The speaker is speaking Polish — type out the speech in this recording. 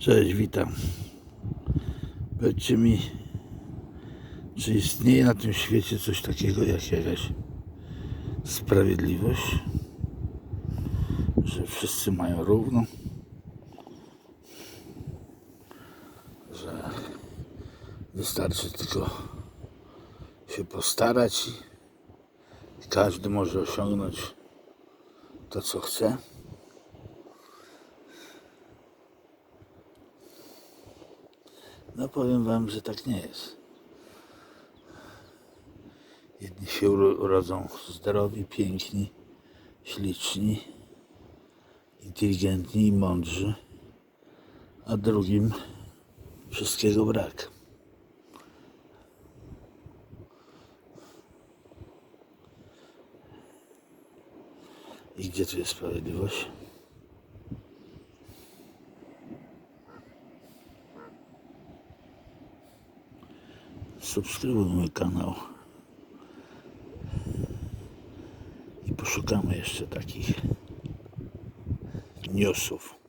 Cześć, witam. Powiedzcie mi, czy istnieje na tym świecie coś takiego jak jakaś sprawiedliwość? Że wszyscy mają równo? Że wystarczy tylko się postarać i każdy może osiągnąć to, co chce? No powiem wam, że tak nie jest. Jedni się uro- urodzą zdrowi, piękni, śliczni, inteligentni i mądrzy, a drugim wszystkiego brak. I gdzie tu jest sprawiedliwość? Subskrybuj mój kanał i poszukamy jeszcze takich newsów.